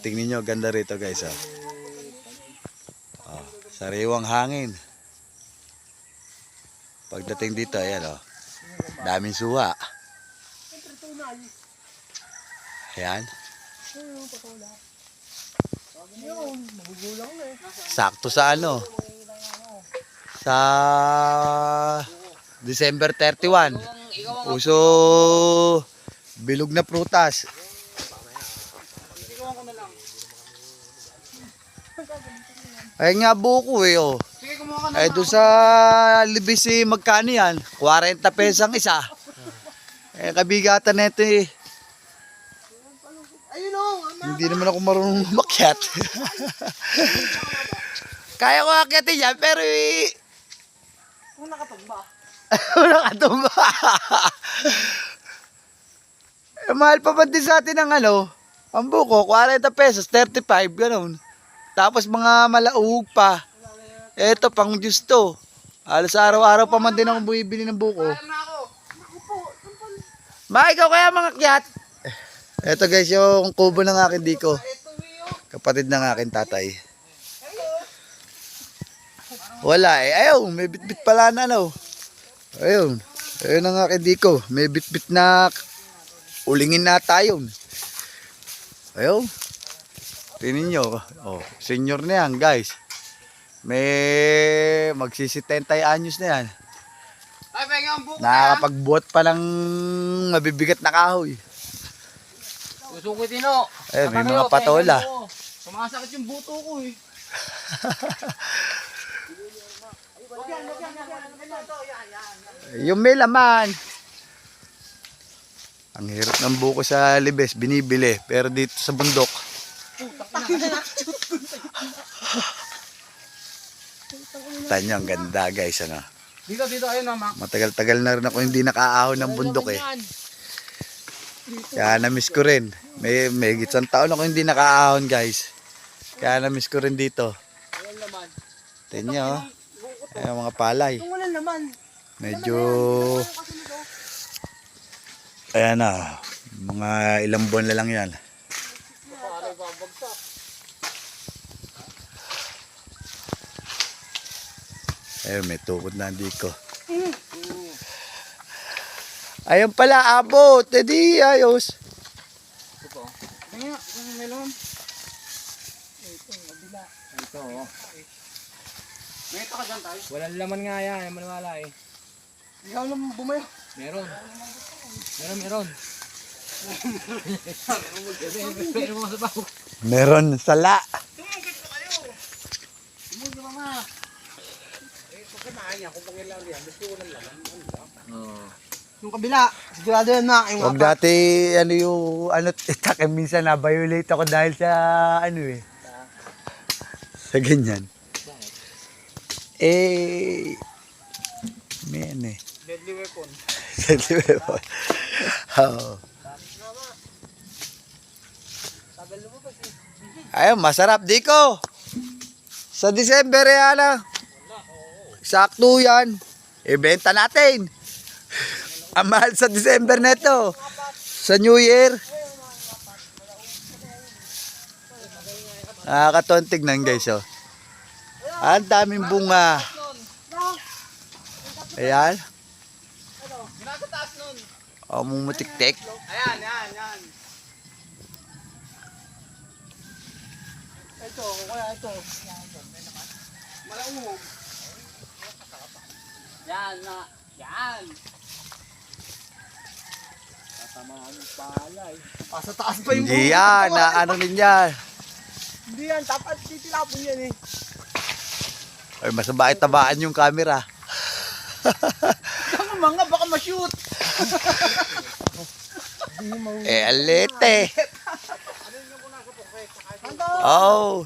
tingnan nyo, ganda rito guys. Oh. Oh, sariwang hangin. Pagdating dito, ayan oh. Daming suha. Ayan. Sakto sa ano? Sa December 31. Uso bilog na prutas. Ay nga buko eh oh. Sige, kumuha ka na. Eh doon sa libis magkano yan? 40 pesos ang isa. Eh kabigatan na ito eh. Ayun o. Hindi naman ako marunong umakyat. Kaya ko akyatin yan pero eh, Kung nakatumba. wala ka tumba. eh, mahal pa ba din sa atin ang ano? Ang buko, 40 pesos, 35, ganun. Tapos mga malauhog pa. Eto, pang juice to. Halos araw-araw pa man din ako bumibili ng buko. Ma, ikaw kaya mga kyat? Eto guys, yung kubo ng akin diko. Kapatid ng akin tatay. Wala eh. Ayaw, may bitbit pala na ano. Ayun. Ayun ang akin diko. May bitbit na ulingin na tayo. Ayun. Tingnan nyo. Oh, senior na yan guys. May magsisitentay anyos na yan. Na. Nakakapagbuhat pa ng mabibigat na kahoy. Susukitin o. Eh, may mga patola. Sumasakit yung buto ko eh. Yung may laman. Ang hirap ng buko sa libes, binibili. Pero dito sa bundok, tanyo ang ganda guys. Ano? Dito, dito, ayun o, Mac. Matagal-tagal na rin ako hindi nakaahon ng bundok eh. Kaya na-miss ko rin. May, may isang taon ako hindi nakaahon guys. Kaya na-miss ko rin dito. Tanyo, oh. Ayan, mga palay. Medyo ayan na. Mga ilang buwan na lang yan. Babagsak. Ayun, may tukod na hindi ko. Ayun pala, abot. Edi, ayos. Ito. Tingnan nga, may laman. Ito, kabila. Ito, oh. May ito ka dyan tayo. Walang laman nga yan, yung maniwala eh. Ikaw naman bumayo. Meron. Meron, meron. Meron sala. Eh. Yung kabila, sigurado yan na. Yung Huwag dati, ano yung, ano, itak, eh, minsan na-violate ako dahil sa, ano eh. Sa ganyan. Eh, may ano eh. deadly weapon. Oo. Ayun, masarap. Diko. Sa December yan ah. Sakto yan. Ibenta natin. Ang mahal sa December neto. Sa New Year. Nakakaton tignan guys oh. Ang daming bunga. Ayan. Ginasa taas nun. Oh, mumutik-tik. Ayan, yan, yan. Ito, kaya ito. Malaumog. Yan na. Yan. Tatamaan yung palay. Ah, sa taas pa yung Hindi yan. Na, ano din yan. Hindi yan, dapat titilapon yan eh. Ay, masabay tabaan yung camera. Tama mga, baka ma-shoot. Eh, alete. Oh,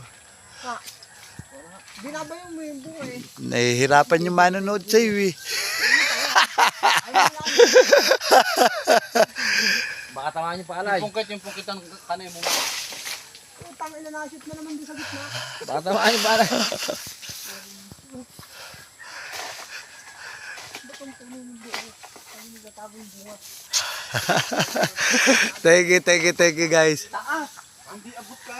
binabayo mo yung eh. nahihirapan yung manonood sa iyo eh. Baka tamaan yung palay. Pungkit yung pungkit ng kanay mo. Utang ina na-shoot na naman din sa gitna. Baka tamaan yung palay. thank you, thank you, thank you guys. Taas. Hindi abot ka